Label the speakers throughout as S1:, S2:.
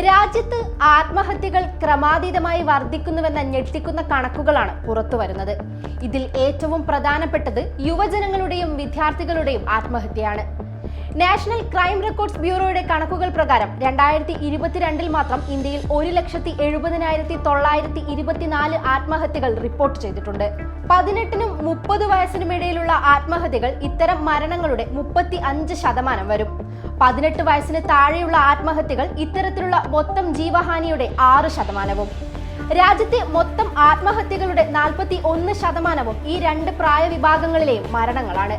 S1: രാജ്യത്ത് ആത്മഹത്യകൾ ക്രമാതീതമായി വർദ്ധിക്കുന്നുവെന്ന ഞെട്ടിക്കുന്ന കണക്കുകളാണ് പുറത്തു വരുന്നത്. ഇതിൽ ഏറ്റവും പ്രധാനപ്പെട്ടത് യുവജനങ്ങളുടെയും വിദ്യാർത്ഥികളുടെയും ആത്മഹത്യയാണ്. നാഷണൽ ക്രൈം റെക്കോർഡ്സ് ബ്യൂറോയുടെ കണക്കുകൾ പ്രകാരം രണ്ടായിരത്തി ഇരുപത്തിരണ്ടിൽ മാത്രം ഇന്ത്യയിൽ ഒരു ലക്ഷത്തി എഴുപതിനായിരത്തി തൊള്ളായിരത്തി ഇരുപത്തിനാല് ആത്മഹത്യകൾ റിപ്പോർട്ട് ചെയ്തിട്ടുണ്ട്. പതിനെട്ടിനും മുപ്പത് വയസ്സിനുമിടയിലുള്ള ആത്മഹത്യകൾ ഇത്തരം മരണങ്ങളുടെ മുപ്പത്തി അഞ്ച് ശതമാനം വരും. പതിനെട്ട് വയസ്സിന് താഴെയുള്ള ആത്മഹത്യകൾ ഇത്തരത്തിലുള്ള മൊത്തം ജീവഹാനിയുടെ ആറ് ശതമാനവും. രാജ്യത്തെ മൊത്തം ആത്മഹത്യകളുടെ നാൽപ്പത്തി ഒന്ന് ശതമാനവും ഈ രണ്ട് പ്രായവിഭാഗങ്ങളിലെയും മരണങ്ങളാണ്.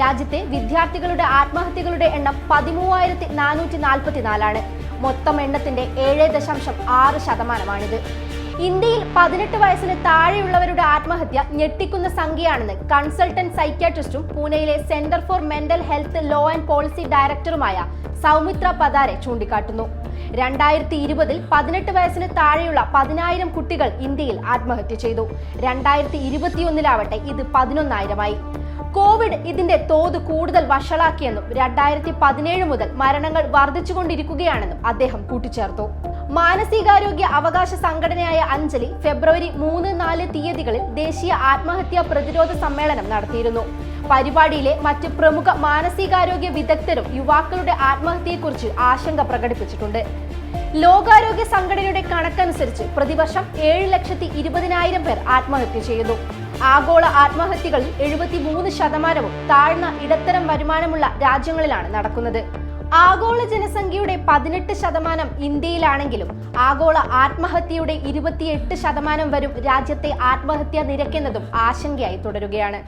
S1: രാജ്യത്തെ വിദ്യാർത്ഥികളുടെ ആത്മഹത്യകളുടെ എണ്ണം പതിമൂവായിരത്തി നാനൂറ്റി നാൽപ്പത്തിനാലാണ്. മൊത്തം എണ്ണത്തിന്റെ ഏഴ് ദശാംശം ആറ് ശതമാനമാണിത്. ഇന്ത്യയിൽ പതിനെട്ട് വയസ്സിന് താഴെയുള്ളവരുടെ ആത്മഹത്യ ഞെട്ടിക്കുന്ന സംഖ്യയാണെന്ന് കൺസൾട്ടന്റ് സൈക്യാട്രിസ്റ്റും പൂനെയിലെ centre for mental health law and policy ഡയറക്ടറുമായ സൗമിത്ര പദാരെ ചൂണ്ടിക്കാട്ടുന്നു. രണ്ടായിരത്തി ഇരുപതിൽ പതിനെട്ട് വയസ്സിന് താഴെയുള്ള പതിനായിരം കുട്ടികൾ ഇന്ത്യയിൽ ആത്മഹത്യ ചെയ്തു. രണ്ടായിരത്തി ഇരുപത്തിയൊന്നിലാവട്ടെ ഇത് പതിനൊന്നായിരമായി. കോവിഡ് ഇതിന്റെ തോത് കൂടുതൽ വഷളാക്കിയെന്നും രണ്ടായിരത്തി പതിനേഴ് മുതൽ മരണങ്ങൾ വർദ്ധിച്ചുകൊണ്ടിരിക്കുകയാണെന്നും അദ്ദേഹം കൂട്ടിച്ചേർത്തു. മാനസികാരോഗ്യ അവകാശ സംഘടനയായ അഞ്ജലി ഫെബ്രുവരി മൂന്ന് നാല് തീയതികളിൽ ദേശീയ ആത്മഹത്യാ പ്രതിരോധ സമ്മേളനം നടത്തിയിരുന്നു. പരിപാടിയിലെ മറ്റ് പ്രമുഖ മാനസികാരോഗ്യ വിദഗ്ധരും യുവാക്കളുടെ ആത്മഹത്യയെക്കുറിച്ച് ആശങ്ക പ്രകടിപ്പിച്ചിട്ടുണ്ട്. ലോകാരോഗ്യ സംഘടനയുടെ കണക്കനുസരിച്ച് പ്രതിവർഷം ഏഴ് ലക്ഷത്തി ഇരുപതിനായിരം പേർ ആത്മഹത്യ ചെയ്യുന്നു. ആഗോള ആത്മഹത്യകളിൽ എഴുപത്തി മൂന്ന് ശതമാനവും താഴ്ന്ന ഇടത്തരം വരുമാനമുള്ള രാജ്യങ്ങളിലാണ് നടക്കുന്നത്. ആഗോള ജനസംഖ്യയുടെ പതിനെട്ട് ശതമാനം ഇന്ത്യയിലാണെങ്കിലും ആഗോള ആത്മഹത്യയുടെ ഇരുപത്തിയെട്ട് ശതമാനം വരും രാജ്യത്തെ ആത്മഹത്യ നിരക്കെന്നതും ആശങ്കയായി തുടരുകയാണ്.